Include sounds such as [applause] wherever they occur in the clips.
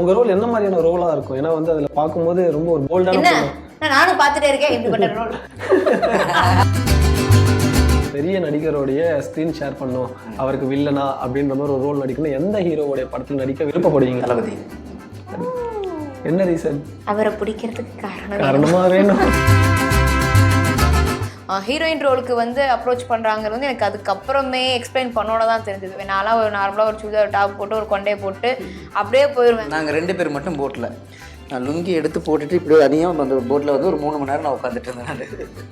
உங்க ரோல் என்ன மாதிரியான ரோலா இருக்கும்? ஏன்னா வந்து அதுல பார்க்கும்போது ரொம்ப ஒரு போல்டான என்ன? நான் நானும் பார்த்துட்டே இருக்கேன் இப்படிப்பட்ட ரோல் பெரிய நடிகருடைய ஸ்க்ரீன் ஷேர் பண்ணோம். அவருக்கு வில்லனா அப்படின்ற மாதிரி ஒரு ரோல் நடிக்கணும். எந்த ஹீரோவுடைய படத்தில் நடிக்க விருப்பப்படுவீங்க? தளபதி. என்ன ரீசன் அவரை பிடிக்கிறதுக்கு காரணம் காரணமா வேணும். ஹீரோயின் ரோலுக்கு வந்து அப்ரோச் பண்ணுறாங்கிறது வந்து எனக்கு அதுக்கப்புறமே எக்ஸ்பிளைன் பண்ணோட தான் தெரிஞ்சது. நான்லாம் ஒரு நார்மலாக ஒரு சுடிதார் டாப் போட்டு ஒரு கொண்டையை போட்டு அப்படியே போயிடுவேன் நாங்கள் ரெண்டு பேர் மட்டும் போட்டில் நான் லுங்கி எடுத்து போட்டுட்டு இப்படியே தனியாக அந்த போட்டில் வந்து ஒரு மூணு மணி நேரம் நான் உட்காந்துட்டு இருந்தேன்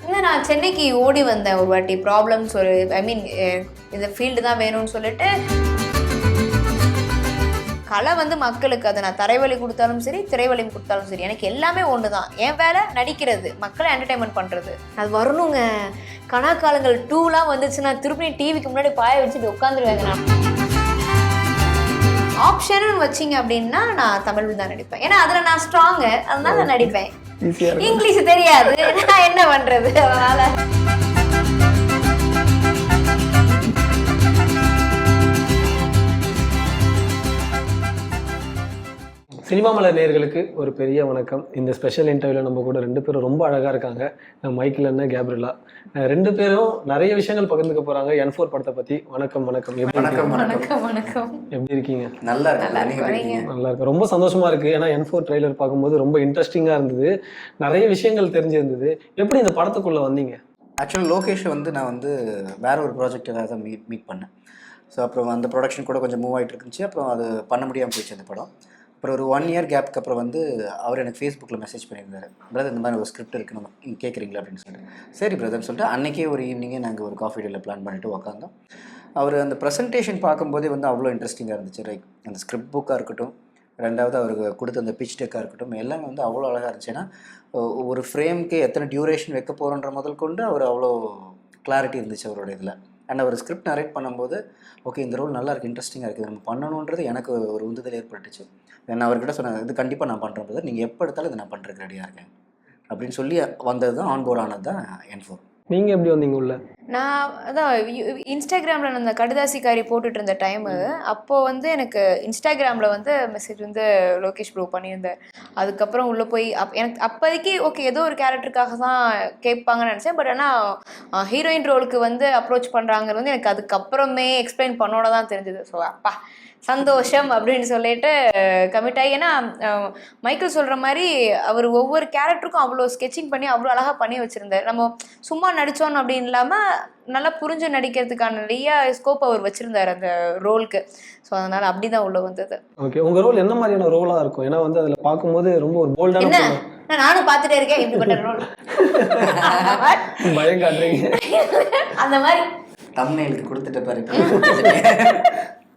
இல்லை நான் சென்னைக்கு ஓடி வந்தேன் ஒரு வாட்டி. ப்ராப்ளம்ஸ் ஒரு ஐ மீன் இந்த ஃபீல்டு தான் வேணும்னு சொல்லிட்டு கலை வந்து மக்களுக்கு அதை நான் தரைவழி கொடுத்தாலும் சரி திரைவழி கொடுத்தாலும் சரி எனக்கு எல்லாமே ஒன்று தான் என் வேலை நடிக்கிறது மக்களை என்டர்டைன்மெண்ட் பண்ணுறது அது வரணுங்க. கணக்காலங்கள் டூலாம் வந்துச்சுன்னா திருப்பி டிவிக்கு முன்னாடி பாய வச்சுட்டு உட்காந்துருவேங்க நான். ஆப்ஷன்னு வச்சிங்க அப்படின்னா நான் தமிழ் தான் நடிப்பேன். ஏன்னா அதில் நான் ஸ்ட்ராங்கு அதனால நான் நடிப்பேன். இங்கிலீஷ் தெரியாது. நான் என்ன பண்றது? அதனால. சினிமா மலர் நேயர்களுக்கு ஒரு பெரிய வணக்கம். இந்த ஸ்பெஷல் இன்டர்வியூல நம்ம கூட ரெண்டு பேரும் ரொம்ப அழகா இருக்காங்க. அஹ் மைக்கேல் அண்ணன் கேப்ரிலா ரெண்டு பேரும் நிறைய விஷயங்கள் பகிர்ந்துக்க போறாங்க. என் ஃபோர் படத்தை பத்தி. வணக்கம் வணக்கம். எப்படி வணக்கம்? வணக்கம். எப்படி இருக்கீங்க? நல்லா இருக்கு நல்லா நீங்க எப்படி இருக்கீங்க? நல்லா இருக்கு ரொம்ப சந்தோஷமா இருக்கு. ஏன்னா என் ஃபோர் ட்ரைலர் பார்க்கும்போது ரொம்ப இன்ட்ரெஸ்டிங்கா இருந்தது. நிறைய விஷயங்கள் தெரிஞ்சிருந்தது. எப்படி இந்த படத்துக்குள்ள வந்தீங்க? ஆக்சுவலாக லோகேஷை வந்து நான் வந்து வேற ஒரு ப்ராஜெக்ட் ஏதாவது மீட் மீட் பண்ணேன். ஸோ அப்புறம் அந்த ப்ரொடக்ஷன் கூட கொஞ்சம் மூவ் ஆகிட்டு இருந்துச்சு. அப்புறம் அது பண்ண முடியாமல் போயிடுச்சு அந்த படம். அப்புறம் ஒரு ஒன் இயர் கேப்க்கு அப்புறம் வந்து அவர் எனக்கு ஃபேஸ்புக்கில் மெசேஜ் பண்ணியிருந்தாரு. பிரதர் இந்த மாதிரி ஒரு ஸ்கிரிப்ட் இருக்கு. நம்ம கேட்குறீங்களா? அப்படின்னு சொல்லிட்டு. சரி பிரதர்னு சொல்லிட்டு அன்றைக்கே ஒரு ஈவினிங்கே நாங்கள் ஒரு காஃபி டேல பிளான் பண்ணிட்டு உக்காந்தோம். அவர் அந்த ப்ரெசன்டேஷன் பார்க்கும்போதே வந்து அவ்வளோ இன்ட்ரெஸ்டிங்காக இருந்துச்சு. ரைட் அந்த ஸ்கிரிப்ட் புக்காக இருக்கட்டும் ரெண்டாவது அவருக்கு கொடுத்த அந்த பிச் டெக்காக இருக்கட்டும் எல்லாமே வந்து அவ்வளோ அழகாக இருந்துச்சுன்னா ஒரு ஃப்ரேம்க்கு எத்தனை டியூரேஷன் வைக்க போகிறோன்ற முதல் கொண்டு அவர் அவ்வளோ கிளாரிட்டி இருந்துச்சு அவரோட இதில். அண்ட் அவர் ஸ்கிரிப்ட் நரேட் பண்ணும்போது ஓகே இந்த ரோல் நல்லா இருக்கு இன்ட்ரெஸ்டிங்காக இருக்குது நம்ம பண்ணணுன்றது எனக்கு ஒரு உந்துதல் ஏற்பட்டுச்சு. நான் அவர்கிட்ட சொன்னேன் இது கண்டிப்பாக நான் பண்ணுறேன் நீங்கள் எப்போ எடுத்தாலும் இதை நான் பண்ணுறதுக்கு ரெடியாக இருக்கேன். அப்படின்னு சொல்லி வந்தது தான் ஆன்போர்டானது ஆனது தான் என் ஃபோர் நீங்க எப்படி வந்தீங்க உள்ள? நான் அதான் இன்ஸ்டாகிராமில் இன்ஸ்டாகிராம்ல நான் அந்த கடுதாசிக்காரி போட்டுட்டு இருந்த டைமு அப்போ வந்து எனக்கு இன்ஸ்டாகிராம்ல வந்து மெசேஜ் வந்து லோகேஷ் ப்ரோ பண்ணியிருந்தார். அதுக்கப்புறம் உள்ள போய் அப் எனக்கு அப்போதைக்கு ஓகே ஏதோ ஒரு கேரக்டருக்காக தான் கேட்பாங்கன்னு நினச்சேன். பட் ஆனால் ஹீரோயின் ரோலுக்கு வந்து அப்ரோச் பண்ணுறாங்கிறது வந்து எனக்கு அதுக்கப்புறமே எக்ஸ்பிளைன் பண்ணோட தான் தெரிஞ்சது. ஸோ அப்பா சந்தோஷம் அப்படின்னு சொல்லிட்டு கமிட் ஆகி ஏன்னா மைக்கேல் சொல்கிற மாதிரி அவர் ஒவ்வொரு கேரக்டருக்கும் அவ்வளோ ஸ்கெட்சிங் பண்ணி அவ்வளோ அழகாக பண்ணி வச்சுருந்தார். நம்ம சும்மா நடித்தோம் அப்படின்னு இல்லாமல் நல்லா புரிஞ்சு நடிக்கிறதுக்கான நிறைய ஸ்கோப் அவர் வச்சுருந்தார் அந்த ரோலுக்கு ஸோ அதனால் அப்படி தான் உள்ளே வந்தது. ஓகே உங்க ரோல் என்ன மாதிரியான ரோலா இருக்கும்? ஏன்னா வந்து அதுல பார்க்கும்போது ரொம்ப ஒரு போல்டான என்ன? நான் நானும் பார்த்துட்டே இருக்கேன் இப்படிப்பட்ட ரோல் [laughs] பயம் காட்டுறீங்க. அந்த மாதிரி. தம்னைலுக்கு கொடுத்துட்ட பாரு ஓகே ஓ,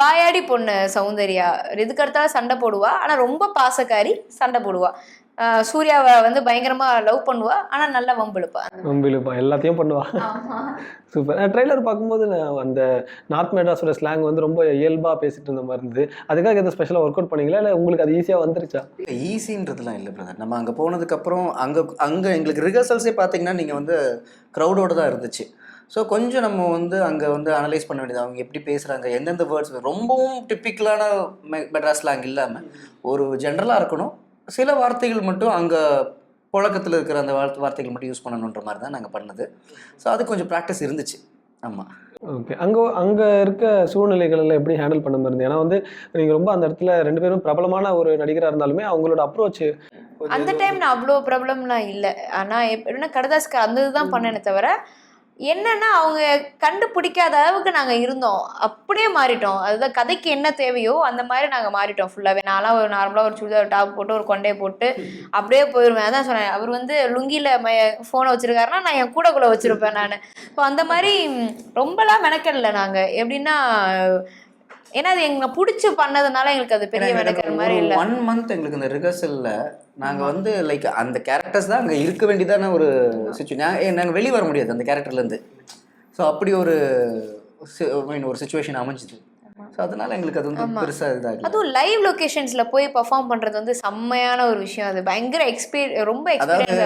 வாயாடி பொண்ணு சௌந்தர்யா. எதுக்கு எடுத்தாலும் சண்டை போடுவா. ஆனா ரொம்ப பாசக்காரி சண்டை போடுவா. சூர்யாவை வந்து பயங்கரமா லவ் பண்ணுவா. ஆனா நல்லா வம்பிழுப்பா. நம்பிலுப்பா எல்லாத்தையும் பண்ணுவா. சூப்பர். ட்ரெய்லர் பார்க்கும்போது நான் அந்த நார்த் மெட்ராஸோட ஸ்லாங் வந்து ரொம்ப இயல்பா பேசிட்டு இருந்த மாதிரி இருந்தது. அதுக்காக எதாவது ஸ்பெஷலாக ஒர்க் அவுட் பண்ணீங்களா? இல்லை உங்களுக்கு அது ஈஸியாக வந்துருச்சா? ஈஸின்றதுலாம் இல்லை பிரதர் நம்ம அங்கே போனதுக்கப்புறம் அங்கே அங்கே எங்களுக்கு ரிஹர்சல்ஸே பார்த்தீங்கன்னா நீங்கள் வந்து க்ரௌடோட தான் இருந்துச்சு. ஸோ கொஞ்சம் நம்ம வந்து அங்கே வந்து அனலைஸ் பண்ண வேண்டியது அவங்க எப்படி பேசுகிறாங்க எந்தெந்த வேர்ட்ஸ் ரொம்பவும் டிப்பிக்கலான மெட்ராஸ் ஸ்லாங் இல்லாமல் ஒரு ஜென்ரலாக இருக்கணும். சில வார்த்தைகள் மட்டும் அங்கே புழக்கத்தில் இருக்கிற அந்த வார்த்தை வார்த்தைகள் மட்டும் யூஸ் பண்ணணுன்ற மாதிரி தான் நாங்கள் பண்ணது. ஸோ அது கொஞ்சம் ப்ராக்டிஸ் இருந்துச்சு. ஆமாம் ஓகே அங்கே அங்கே இருக்க சூழ்நிலைகள் எல்லாம் எப்படி ஹேண்டில் பண்ண மாதிரி இருந்தது ஏன்னா வந்து நீங்கள் ரொம்ப அந்த இடத்துல ரெண்டு பேரும் பிரபலமான ஒரு நடிகராக இருந்தாலுமே அவங்களோட அப்ரோச் அந்த டைம் நான் அவ்வளோ ப்ராப்ளம்லாம் இல்லை. ஆனா எப்படின்னா கடதாஸ்க்கு அந்த இதுதான் பண்ணேனே தவிர என்னன்னா அவங்க கண்டுபிடிக்காத அளவுக்கு நாங்க இருந்தோம். அப்படியே மாறிட்டோம். அதுதான் கதைக்கு என்ன தேவையோ அந்த மாதிரி நாங்க மாறிட்டோம் ஃபுல்லாவே நான்லாம் ஒரு நார்மலா ஒரு சுடிதார் டாப் போட்டு ஒரு கொண்டையை போட்டு அப்படியே போயிருவேன். அதான் சொன்னேன். அவர் வந்து லுங்கில ஃபோனை வச்சிருக்காருன்னா நான் என் கூட கூட வச்சிருப்பேன் நான். ஸோ அந்த மாதிரி ம், ரொம்பலாம் மெனக்கடல நாங்க. எப்படின்னா ஏன்னா அது எங்க பிடிச்சி பண்ணதுனால எங்களுக்கு அது பெரிய மெனக்கிற மாதிரி இல்லை. ஒன் மந்த் எங்களுக்கு இந்த ரிஹர்சலில் நாங்கள் வந்து லைக் அந்த கேரக்டர்ஸ் தான் அங்கே இருக்க வேண்டியதான ஒரு சுச்சுவேஷன் நாங்கள் வெளியே வர முடியாது அந்த கேரக்டர்லேருந்து ஸோ அப்படி ஒரு மீன் ஒரு சுச்சுவேஷன் அமைஞ்சுது. ஸோ அதனால எங்களுக்கு அது வந்து பெருசா இதாகல. அதுவும் லைவ் லொகேஷன்ஸ்ல போய் பெர்ஃபார்ம் பண்றது வந்து செம்மையான ஒரு விஷயம். அது பயங்கர எக்ஸ்பீரியன் ரொம்ப அதாவது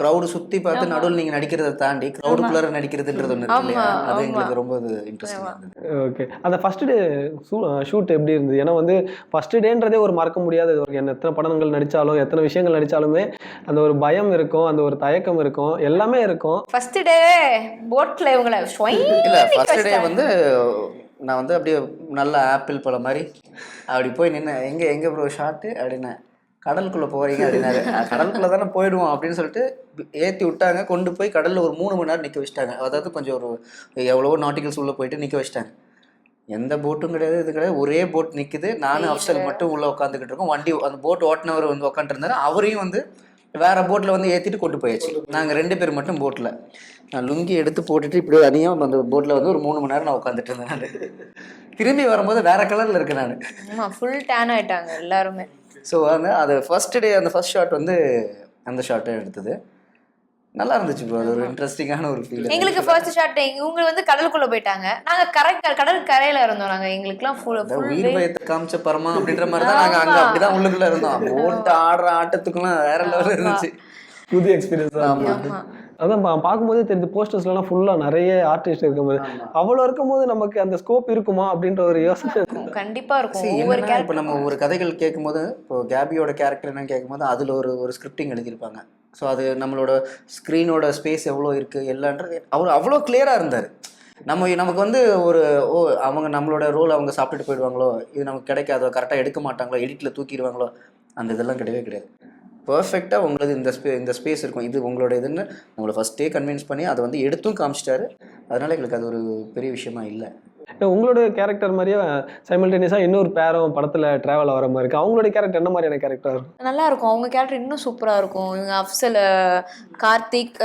க்ரௌடு சுத்தி பார்த்து நடுவில் நீங்க நடிக்கிறத தாண்டி க்ரௌடுக்குள்ளார நடிக்கிறதுன்றது ஒன்று இல்லையா? அது. எங்களுக்கு ரொம்ப இன்ட்ரெஸ்டிங் ஓகே அந்த ஃபர்ஸ்ட் டே ஷூட் எப்படி இருந்தது? ஏன்னா வந்து ஃபர்ஸ்ட் டேன்றதே ஒரு மறக்க முடியாத ஒரு என்ன எத்தனை படங்கள் நடிச்சாலும் எத்தனை விஷயங்கள் நடிச்சாலுமே அந்த ஒரு பயம் இருக்கும் அந்த ஒரு தயக்கம் இருக்கும் எல்லாமே இருக்கும். ஃபர்ஸ்ட் டே போட்ல இவங்கள இல்ல ஃபர்ஸ்ட் டே வந்து நான் வந்து அப்படியே நல்ல ஆப்பிள் பழம் மாதிரி அப்படி போய் நின்று எங்க எங்க ப்ரோ ஷார்ட்டு அப்படின்னேன் கடலுக்குள்ள போறீங்க அப்படின்னாரு. "அஹ், கடலுக்குள்ள தானே போயிடுவோம் அப்படின்னு சொல்லிட்டு ஏத்தி விட்டாங்க. கொண்டு போய் கடல்ல ஒரு மூணு மணி நேரம் நிக்க வச்சிட்டாங்க. அதாவது கொஞ்சம் ஒரு எவ்வளவோ நாட்டிகல்ஸ் உள்ள போயிட்டு நிக்க வச்சிட்டாங்க. எந்த போட்டும் கிடையாது இது கிடையாது. ஒரே போட் நிக்குது. நானும் அப்சல் மட்டும் உள்ள உட்காந்துக்கிட்டு இருக்கோம். வண்டி அந்த போட் ஓட்டுனவர் வந்து உட்காந்துருந்தாரு அவரையும் வந்து வேற போட்ல வந்து ஏத்திட்டு கொண்டு போயாச்சு. நாங்க ரெண்டு பேர் மட்டும் போட்ல நான் லுங்கி எடுத்து போட்டுட்டு இப்படி அதையும் அந்த போட்ல வந்து ஒரு மூணு மணி நேரம் நான் உட்காந்துட்டு இருந்தேன் நானு. திரும்பி வரும்போது வேற கலர்ல இருக்கேன் நான். ஃபுல் டேன் ஆயிட்டாங்க எல்லாருமே. ஸோ வந்து அது ஃபர்ஸ்ட் டே அந்த ஃபர்ஸ்ட் ஷாட் வந்து அந்த ஷாட்டை எடுத்தது. நல்லா இருந்துச்சு ப்ரோ அது ஒரு இன்ட்ரெஸ்டிங்கான ஒரு ஃபீல் எங்களுக்கு ஃபர்ஸ்ட் ஷாட் இவங்க வந்து கடலுக்குள்ள போயிட்டாங்க. நாங்க கரை கடல் கரையில இருந்தோம் நாங்க. எங்களுக்குலாம் ஃபுல் ஃபுல் உயிர் பயத்தை காமிச்ச பரமா அப்படின்ற மாதிரி தான் நாங்க அங்க அப்படிதான் உள்ளுக்குள்ள இருந்தோம். போட்டு ஆடுற ஆட்டத்துக்குலாம் வேற லெவல் இருந்துச்சு. புது எக்ஸ்பீரியன்ஸ் ஆமா. அதான் பா- பார்க்கும்போதே தெரியுது போஸ்டர்ஸ்லாம் ஃபுல்லா நிறைய ஆர்டிஸ்ட் இருக்கும்போது அவ்வளோ இருக்கும்போது நமக்கு அந்த ஸ்கோப் இருக்குமா அப்படின்ற ஒரு யோசனை. இருக்கும். கண்டிப்பா இருக்கும். இப்போ நம்ம ஒரு கதைகள் கேட்கும்போது இப்போ கேபியோட கேரக்டர் என்னன்னு கேட்கும்போது அதில் ஒரு ஒரு ஸ்கிரிப்டிங் எழுதியிருப்பாங்க. ஸோ அது நம்மளோட ஸ்க்ரீனோட ஸ்பேஸ் எவ்வளோ இருக்குது எல்லான்றது அவர் அவ்வளோ கிளியராக இருந்தார். நம்ம நமக்கு வந்து ஒரு ஓ அவங்க நம்மளோட ரோல் அவங்க சாப்பிட்டுட்டு போயிடுவாங்களோ இது நமக்கு கிடைக்காதோ கரெக்டாக எடுக்க மாட்டாங்களோ எடிட்டில் தூக்கிடுவாங்களோ அந்த இதெல்லாம் கிடையவே கிடையாது. பர்ஃபெக்டாக உங்களது இந்த ஸ்பே இந்த ஸ்பேஸ் இருக்கும். இது உங்களோட இதுன்னு உங்களை ஃபஸ்ட்டே கன்வின்ஸ் பண்ணி அதை வந்து எடுத்தும் காமிச்சிட்டாரு. அதனால் எங்களுக்கு அது ஒரு பெரிய விஷயமா இல்லை. உங்களோட கேரக்டர் மாதிரியே சைமல்டேனியஸாக இன்னொரு பேரும் படத்தில் ட்ராவல் ஆகிற மாதிரி இருக்கு. அவங்களோட கேரக்டர் என்ன மாதிரியான கேரக்டர் நல்லா இருக்கும் அவங்க கேரக்டர் இன்னும் சூப்பராக இருக்கும். இவங்க அஃப்சல் கார்த்திக்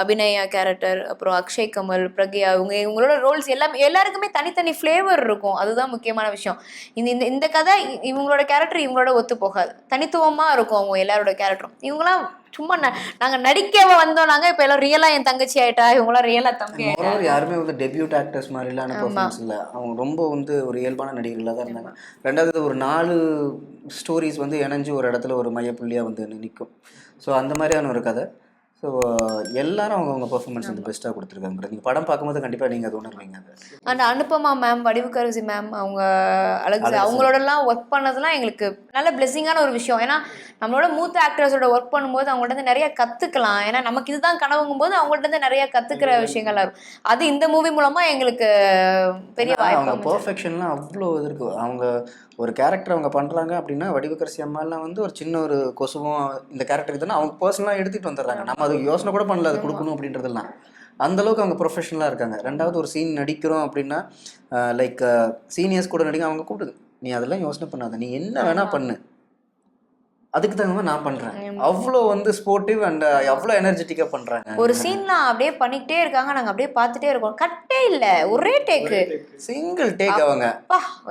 அபிநயா கேரக்டர் அப்புறம் அக்ஷய் கமல் பிரக்யா இவங்க இவங்களோட ரோல்ஸ் எல்லாமே எல்லாருக்குமே தனித்தனி ஃப்ளேவர் இருக்கும். அதுதான் முக்கியமான விஷயம். இந்த இந்த இந்த கதை இவங்களோட கேரக்டர் இவங்களோட ஒத்து போகாது. தனித்துவமாக இருக்கும் அவங்க எல்லாரோட கேரக்டரும் இவங்களாம் சும்மா நாங்க நடிக்கவ வந்தோம். நாங்க இப்ப எல்லாம் ரியலா என் தங்கச்சி ஆயிட்டா இவங்களாம் ரியலா தம்பி யாருமே வந்து டெபியூட் ஆக்டர்ஸ் மாதிரிலான பர்ஃபார்மன்ஸ் இல்லை. அவங்க ரொம்ப வந்து ஒரு இயல்பான நடிகர்களாக தான் இருந்தாங்க. ரெண்டாவது ஒரு நாலு ஸ்டோரிஸ் வந்து இணைஞ்சு ஒரு இடத்துல ஒரு மையப்புள்ளியாக வந்து நிற்கும் ஸோ அந்த மாதிரியான ஒரு கதை. ஸோ எல்லாரும் அவங்கவுங்க பர்ஃபார்மன்ஸ் வந்து பெஸ்ட்டாக கொடுத்துருக்காங்க நீங்கள் படம் பார்க்கும்போது கண்டிப்பாக நீங்கள் அது உணர்வீங்க and Anupama ma'am Vadivukkarasi ma'am அவங்க அழகு அவங்களோடலாம் ஒர்க் பண்ணதெல்லாம் எங்களுக்கு நல்ல பிளெஸிங்கான ஒரு விஷயம். ஏன்னா நம்மளோட மூத்த ஆக்டர்ஸோட ஒர்க் பண்ணும்போது அவங்கள்ட்ட இருந்து நிறைய கத்துக்கலாம். ஏன்னா நமக்கு இதுதான் கனவுங்கும் போது அவங்கள்ட்ட இருந்து நிறைய கத்துக்கிற விஷயங்கள்லாம் இருக்கும் அது இந்த மூவி மூலமா எங்களுக்கு பெரிய அவங்க. பர்ஃபெக்ஷன்லாம் அவ்வளோ இது இருக்கு. அவங்க ஒரு கேரக்டர் அவங்க பண்ணுறாங்க அப்படின்னா வடிவக்கரசி அம்மாலாம் வந்து ஒரு சின்ன ஒரு கொசுவும் இந்த கேரக்டர் இதுன்னா அவங்க பர்சனலாக எடுத்துகிட்டு வந்துடுறாங்க. நம்ம அது யோசனை கூட பண்ணல அது கொடுக்கணும் அப்படின்றதெல்லாம். அந்த அளவுக்கு அவங்க ப்ரொஃபஷனலாக இருக்காங்க. ரெண்டாவது ஒரு சீன் நடிக்கிறோம் அப்படின்னா லைக் சீனியர்ஸ் கூட நடிக்க அவங்க கூப்பிடுது. நீ அதெல்லாம் யோசனை பண்ணாத. நீ என்ன வேணா பண்ணு. அதுக்கு தகுந்த மாதிரி நான் பண்றேன். அவ்வளோ வந்து ஸ்போர்ட்டிவ் அண்ட் அவ்வளோ எனர்ஜெட்டிக்காக பண்றாங்க. ஒரு சீன்லாம் அப்படியே பண்ணிக்கிட்டே இருக்காங்க. நாங்க அப்படியே பார்த்துட்டே இருக்கோம். கட்டே இல்ல. ஒரே டேக்கு சிங்கிள் டேக் அவங்க.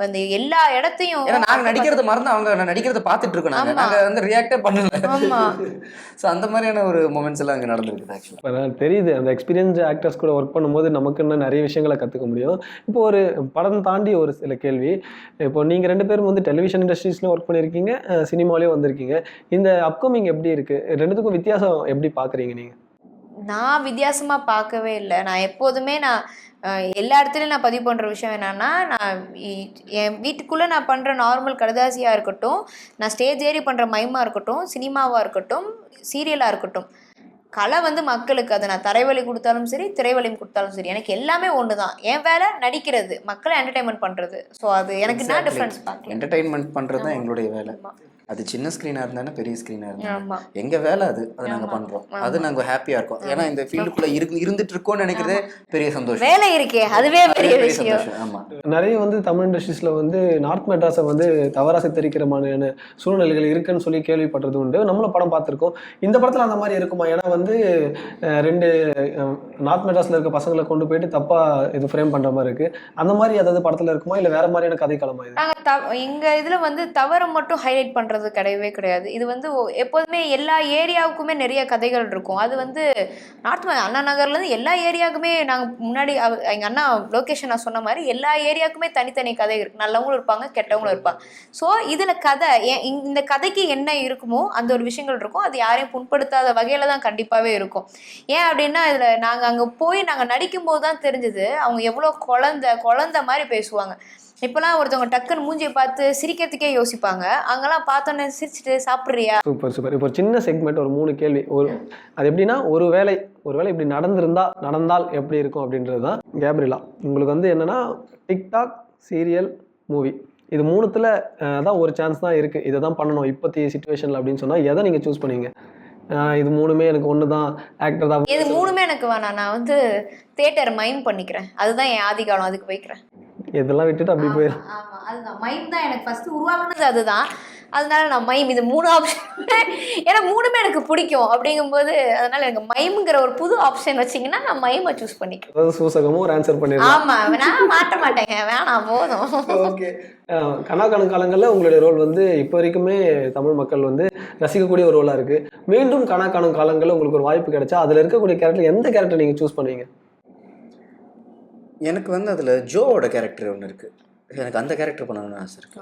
அந்த எல்லா இடத்தையும் ஏன்னா நாங்க நடிக்கிறத மறந்து அவங்க நான் நடிக்கிறத பார்த்துட்டு இருக்கோம் நாங்க. ஆமா. நாங்க வந்து ரியாக்டே பண்ணல. ஆமா. [laughs] ஸோ அந்த மாதிரியான ஒரு மூமெண்ட்ஸ் எல்லாம் அங்கே நடந்திருக்குது ஆக்சுவலாக அதான் தெரியுது அந்த எக்ஸ்பீரியன்ஸ் ஆக்டர்ஸ் கூட ஒர்க் பண்ணும்போது நமக்கு இன்னும் நிறைய விஷயங்களை கற்றுக்க முடியும். இப்போ ஒரு படம் தாண்டி ஒரு சில கேள்வி. இப்போ நீங்கள் ரெண்டு பேரும் வந்து டெலிவிஷன் இண்டஸ்ட்ரீஸ்லையும் ஒர்க் பண்ணியிருக்கீங்க சினிமாலையும் வந்திருக்கீங்க. இந்த அப்கமிங் எப்படி இருக்கு? ரெண்டுத்துக்கும் வித்தியாசம் எப்படி பார்க்குறீங்க நீங்கள் நான் வித்தியாசமா பார்க்கவே இல்லை. நான் எப்போதுமே நான் எல்லா இடத்துலையும் நான் பதிவு பண்ணுற விஷயம் என்னன்னா நான் என் வீட்டுக்குள்ளே நான் பண்ணுற நார்மல் கடுதாசியாக இருக்கட்டும் நான் ஸ்டேஜ் ஏறி பண்ணுற மைமா இருக்கட்டும் சினிமாவாக இருக்கட்டும் சீரியலாக இருக்கட்டும். கலை வந்து மக்களுக்கு அது நான் தரைவழி கொடுத்தாலும் சரி திரைவழி கொடுத்தாலும் சரி எனக்கு எல்லாமே ஒன்று தான் என் வேலை நடிக்கிறது மக்களை என்டர்டைன்மெண்ட் பண்ணுறது ஸோ அது எனக்கு என்ன டிஃப்ரென்ஸ் என்டர்டைன்மெண்ட் பண்ணுறது தான் எங்களுடைய வேலை. அது சின்ன ஸ்க்ரீனாக இருந்தாலும் பெரிய ஸ்க்ரீனாக இருந்தாலும் ஆமா. எங்க வேலை அது? அதை நாங்க பண்றோம். அது நாங்க ஹாப்பியா இருக்கோம். ஏன்னா இந்த ஃபீல்டுக்குள்ள இருந்து இருந்துட்டு இருக்கோம்னு நினைக்கிறதே பெரிய சந்தோஷம். வேலை இருக்கே. அதுவே பெரிய பெரிய விஷயம். சந்தோஷம். ஆமா. நிறைய வந்து தமிழ் இண்டஸ்ட்ரீஸில் வந்து நார்த் மெட்ராஸை வந்து தவறாக சித்தரிக்கிற மாதிரியான சூழ்நிலைகள் இருக்குன்னு சொல்லி கேள்விப்பட்டது உண்டு. நம்மளும் படம் பார்த்துருக்கோம். இந்த படத்தில் அந்த மாதிரி இருக்குமா? ஏன்னா வந்து ரெண்டு நார்த் மெட்ராஸ்ல இருக்க பசங்களை கொண்டு போயிட்டு தப்பா இது ஃப்ரேம் பண்ற மாதிரி இருக்கு. அந்த மாதிரி ஏதாவது படத்துல இருக்குமா? இல்ல வேற மாதிரியான கதைக்களமா இது? நாங்கள் த எங்க இதுல வந்து தவறை மட்டும் ஹைலைட் பண்றது கிடையவே கிடையாது. இது வந்து எப்போதுமே எல்லா ஏரியாவுக்குமே நிறைய கதைகள் இருக்கும். அது வந்து நார்த் அண்ணா நகர்ல இருந்து எல்லா ஏரியாவுக்குமே நாங்க முன்னாடி அவ- எங்க அண்ணா லொகேஷன் நான் சொன்ன மாதிரி எல்லா ஏரியாவுக்குமே தனித்தனி கதை இருக்கு. நல்லவங்களும் இருப்பாங்க கெட்டவங்களும் இருப்பாங்க. ஸோ இதுல கதை இந்த- கதைக்கு என்ன இருக்குமோ அந்த ஒரு விஷயங்கள் இருக்கும். அது யாரையும் புண்படுத்தாத வகையில தான் கண்டிப்பாவே இருக்கும். ஏன் அப்படின்னா இதுல நாங்க அங்க போய் நாங்க நடிக்கும் போது தான் தெரிஞ்சது அவங்க எவ்வளவு குழந்தை குழந்தை மாதிரி பேசுவாங்க. இப்போலாம் ஒருத்தவங்க டக்குன்னு மூஞ்சியை பார்த்து சிரிக்கிறதுக்கே யோசிப்பாங்க. அங்கெல்லாம் பார்த்தோன்னே சிரிச்சிட்டு சாப்பிட்றியா? Super super. இப்போ ஒரு சின்ன செக்மெண்ட் ஒரு மூணு கேள்வி ஒரு அது எப்படின்னா ஒரு வேலை ஒரு வேலை இப்படி நடந்திருந்தா நடந்தால் எப்படி இருக்கும் அப்படின்றது தான் கேப்ரிலா. உங்களுக்கு வந்து என்னன்னா டிக்டாக் சீரியல் மூவி இது மூணுத்துல தான் ஒரு சான்ஸ் தான் இருக்கு. இதை தான் பண்ணணும். இப்போதைய சுச்சுவேஷன்ல அப்படின்னு சொன்னா எதை நீங்க சூஸ் பண்ணுவீங்க அஹ், இது மூணுமே எனக்கு ஒன்று தான் ஆக்டர் தான். இது மூணுமே எனக்கு வேணாம். நான் வந்து தேட்டர் மைம் பண்ணிக்கிறேன். அதுதான் என் ஆதிகாலம். அதுக்கு வைக்கிறேன் இதெல்லாம் விட்டுட்டு அப்படி போயிடும் அதுதான். மைம் தான் எனக்கு ஃபர்ஸ்ட் உருவாக்குனது அதுதான். அதனால நான் மைம் இது மூணு ஆப்ஷன் ஏன்னா மூணுமே எனக்கு பிடிக்கும் அப்படிங்கும்போது அதனால எனக்கு மைம்ங்கிற ஒரு புது ஆப்ஷன் வச்சீங்கன்னா நான் மைமை சூஸ் பண்ணிக்கிறேன் அதாவது சூசகமும் ஒரு ஆன்சர் பண்ணிடலாம். ஆமா. நான் மாட்ட மாட்டேங்க. வேணாம் போதும். ஓகே கனாக்காலம் காலங்களில் உங்களுடைய ரோல் வந்து இப்போ வரைக்குமே தமிழ் மக்கள் வந்து ரசிக்கக்கூடிய ஒரு ரோலாக இருக்கு. மீண்டும் கனாக்காலம் காலங்களில் உங்களுக்கு ஒரு வாய்ப்பு கிடைச்சா அதில் இருக்கக்கூடிய கேரக்டர் எந்த கேரக்டர் நீங்கள் சூஸ் பண்ணுவீங்க? எனக்கு வந்து அதில் ஜோவோட கேரக்டர் ஒன்று இருக்குது எனக்கு அந்த கேரக்டர் பண்ணணும்னு ஆசை இருக்கு.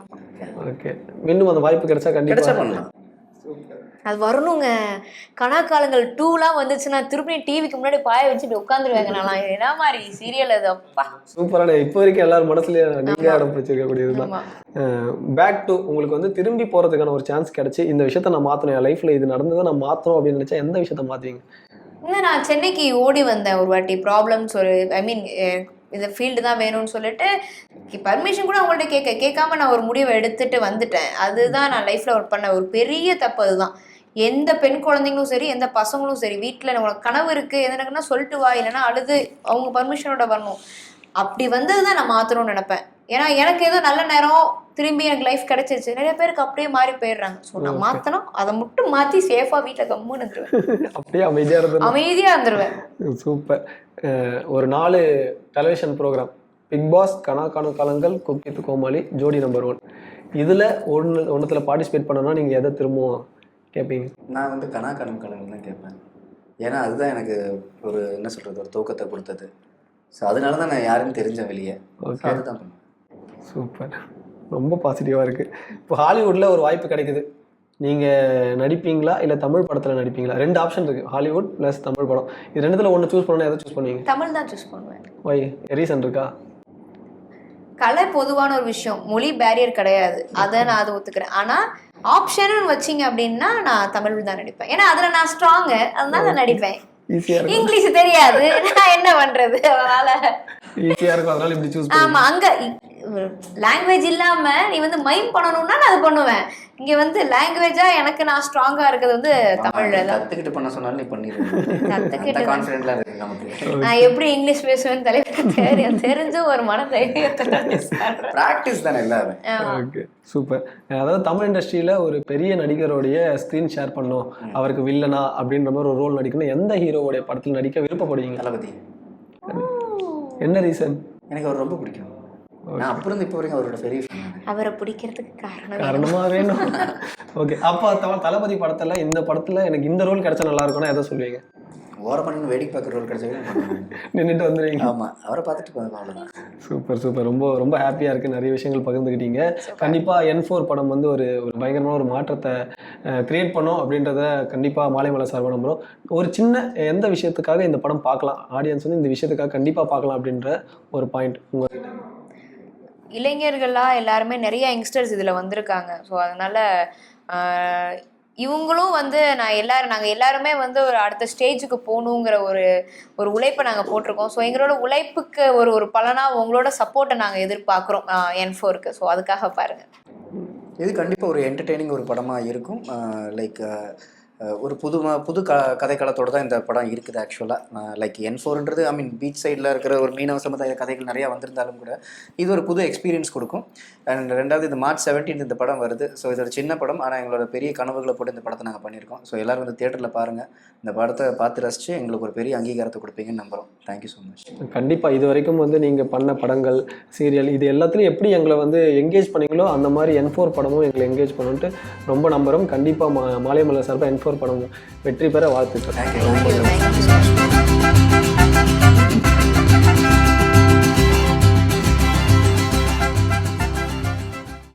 ஓகே. மீண்டும் அந்த வாய்ப்பு கிடைச்சா கிடைச்சா கண்டிப்பாக பண்ணலாம். அது வரணுங்க. கணக்காலங்கள் டூலாம் வந்துச்சுன்னா திருப்பி டிவிக்கு முன்னாடி பாய வச்சுட்டு உட்காந்துருவாங்க நான் என்ன மாதிரி சீரியல் அது? அப்பா. சூப்பரான இப்போ வரைக்கும் எல்லாரும் மனசுலயும் நீங்க இடம் பிடிச்சிருக்கக்கூடியது தான் ஆமா பேக் டு உங்களுக்கு வந்து திரும்பி போகிறதுக்கான ஒரு சான்ஸ் கிடைச்சி இந்த விஷயத்த நான் மாற்றணும் என் லைஃப்பில் இது நடந்ததை நான் மாற்றணும் அப்படின்னு நினச்சா எந்த விஷயத்த மாற்றுவீங்க இல்லை நான் சென்னைக்கு ஓடி வந்தேன் ஒரு வாட்டி. ப்ராப்ளம்ஸ் ஒரு ஐ மீன் இந்த ஃபீல்டு தான் வேணும்னு சொல்லிட்டு பர்மிஷன் கூட அவங்கள்ட்ட கேட்க கேட்காம நான் ஒரு முடிவை எடுத்துட்டு வந்துட்டேன். அதுதான் நான் லைஃப்பில் ஒர்க் பண்ண ஒரு பெரிய தப்பு அதுதான். எந்த பெண் குழந்தைங்களும் சரி எந்த பசங்களும் சரி வீட்டில் உனக்கு கனவு இருக்குது எதுனா சொல்லிட்டு வா இல்லைன்னா அழுது அவங்க பர்மிஷனோட வரணும். அப்படி வந்தது தான் நான் மாற்றணும்னு நினைப்பேன். ஏன்னா எனக்கு ஏதோ நல்ல நேரம் திரும்பி எனக்கு லைஃப் கிடைச்சிருச்சு. நிறைய பேருக்கு அப்படியே மாறி போயிடுறாங்க. ஸோ நான். மாற்றணும் அதை மட்டும் மாற்றி சேஃபாக வீட்டில் கம்முன்னு இருந்துருவேன். [laughs] அப்படியே அமைதியாக இருந்தது அமைதியாக இருந்துருவேன். சூப்பர். ஒரு நாலு டெலிவிஷன் ப்ரோக்ராம் பிக் பாஸ் கனா காணும் காலங்கள் குக்கித்து கோமாளி ஜோடி நம்பர் ஒன் இதில் ஒன்று ஒன்றுத்தில் பார்ட்டிசிபேட் பண்ணனா நீங்கள் எதை திரும்பவும் கேட்பீங்க நான் வந்து கனா கனம் கலங்கள் தான் கேட்பேன். ஏன்னா அதுதான் எனக்கு ஒரு என்ன சொல்கிறது ஒரு தூக்கத்தை கொடுத்தது. ஸோ அதனால தான் நான் யாருன்னு தெரிஞ்சேன் வெளியே. ஓகே அதுதான் சூப்பர் ரொம்ப பாசிட்டிவாக இருக்குது இப்போ ஹாலிவுட்டில் ஒரு வாய்ப்பு கிடைக்குது. நீங்கள் நடிப்பீங்களா? இல்லை தமிழ் படத்தில் நடிப்பீங்களா? ரெண்டு ஆப்ஷன் இருக்குது ஹாலிவுட் ப்ளஸ் தமிழ் படம். இது ரெண்டுத்தில் ஒன்று சூஸ் பண்ணணும் எதை சூஸ் பண்ணுவீங்க? தமிழ் தான் சூஸ் பண்ணுவேன். ஒய் ரீசன் இருக்கா? கலை பொதுவான ஒரு விஷயம். மொழி பேரியர் கிடையாது. அதை நான் அதை ஒத்துக்கிறேன். ஆனால் ஆப்ஷன் வச்சிங்க அப்படின்னா நான் தமிழ் தான் நடிப்பேன். ஏன்னா அதில் நான் ஸ்ட்ராங்கு அதனால நான் நடிப்பேன். இங்கிலீஷ் தெரியாது. நான் என்ன பண்றது? அதனால ஈஸியாக இருக்கும். அதனால இப்படி சூஸ் ஆமா அங்க லாங்குவேஜ் இல்லாம நீ வந்து மைம் பண்ணணும்னா நான் அது பண்ணுவேன். இங்க வந்து லாங்குவேஜா எனக்கு நான் ஸ்ட்ராங்கா இருக்கிறது வந்து தமிழ்ல தான். கற்றுக்கிட்டு பண்ண சொன்னாலும் நீ பண்ணிடுவேன் கான்ஃபிடென்ட்லாம் இருக்கு நமக்கு. நான் எப்படி இங்கிலீஷ் பேசுவேன்னு தலைவர் தெரியும் தெரிஞ்சும் ஒரு மன தைரியத்துல சொல்றேன். ப்ராக்டிஸ் தானே எல்லாமே. Okay super. அதாவது தமிழ் இண்டஸ்ட்ரியில் ஒரு பெரிய நடிகருடைய ஸ்க்ரீன் ஷேர் பண்ணோம். அவருக்கு வில்லனா அப்படின்ற மாதிரி ஒரு ரோல் நடிக்கணும். எந்த ஹீரோவுடைய படத்தில் நடிக்க விருப்பப்படுவீங்க? தளபதி. என்ன ரீசன் எனக்கு அவர் ரொம்ப பிடிக்கும். நான் அப்புறம் இருந்து இப்போ வரைக்கும் அவரோட பெரிய. அவரை பிடிக்கிறதுக்கு காரணம் வேணும். காரணமா வேணும். ஓகே அப்போ தளபதி படத்துல இந்த படத்துல எனக்கு இந்த ரோல் கிடைச்சா நல்லா இருக்கும்னா எதை சொல்லுவீங்க? ஓரம் பண்ணி வேடிக்கை பார்க்குற ரோல் கிடைச்சா நின்றுட்டு வந்துடுவீங்க ஆமாம் அவரை பார்த்துட்டு போதும் சூப்பர் சூப்பர். ரொம்ப ரொம்ப ஹாப்பியாக இருக்குது நிறைய விஷயங்கள் பகிர்ந்துக்கிட்டீங்க கண்டிப்பாக என் ஃபோர் படம் வந்து ஒரு ஒரு பயங்கரமான ஒரு மாற்றத்தை கிரியேட் பண்ணோம் அப்படின்றத கண்டிப்பாக மாலைமலை சார்பாக நம்புகிறோம் ஒரு சின்ன எந்த விஷயத்துக்காக இந்த படம் பார்க்கலாம்? ஆடியன்ஸ் வந்து இந்த விஷயத்துக்காக கண்டிப்பாக பார்க்கலாம் அப்படின்ற ஒரு பாயிண்ட் உங்கள் இளைஞர்களாக எல்லாருமே நிறைய யங்ஸ்டர்ஸ் இதில் வந்திருக்காங்க. ஸோ அதனால் இவங்களும் வந்து நான் எல்லாரும் நாங்கள் எல்லாருமே வந்து ஒரு அடுத்த ஸ்டேஜுக்கு போகணுங்கிற ஒரு ஒரு உழைப்பை நாங்கள் போட்டிருக்கோம். ஸோ எங்களோட உழைப்புக்கு ஒரு ஒரு பலனாக உங்களோட சப்போர்ட்டை நாங்கள் எதிர்பார்க்குறோம் என் ஃபோருக்கு ஸோ அதுக்காக பாருங்கள் இது கண்டிப்பாக ஒரு என்டர்டெய்னிங் ஒரு படமாக இருக்கும். லைக் ஒரு புது புது க கதைக்களத்தோடு தான் இந்த படம் இருக்குது ஆக்சுவலாக லைக் என் ஃபோர்ன்றது ஐ மீன் பீச் சைடில் இருக்கிற ஒரு மீனவ சமுதாய கதைகள் நிறையா வந்திருந்தாலும் கூட இது ஒரு புது எக்ஸ்பீரியன்ஸ் கொடுக்கும். அண்ட் ரெண்டாவது இது மார்ச் செவன்டீன் இந்த படம் வருது. ஸோ இது ஒரு சின்ன படம் ஆனால் எங்களோட பெரிய கனவுகளை போட்டு இந்த படத்தை நாங்கள் பண்ணியிருக்கோம். ஸோ எல்லோரும் வந்து தேட்டரில் பாருங்கள் இந்த படத்தை பார்த்து ரசித்து எங்களுக்கு ஒரு பெரிய அங்கீகாரத்தை கொடுப்பீங்கன்னு நம்புகிறோம் தேங்க்யூ ஸோ மச் கண்டிப்பாக இது வரைக்கும் வந்து நீங்கள் பண்ண படங்கள் சீரியல் இது எல்லாத்துலேயும் எப்படி எங்களை வந்து எங்கேஜ் பண்ணீங்களோ அந்த மாதிரி என் ஃபோர் படமும் எங்களை என்கேஜ் பண்ணுன்ட்டு ரொம்ப நம்புகிறோம் கண்டிப்பாக மா மாலையமலை சார்பாக என் ஃபோர் படம். வெற்றி பெற வாழ்த்துக்கள்.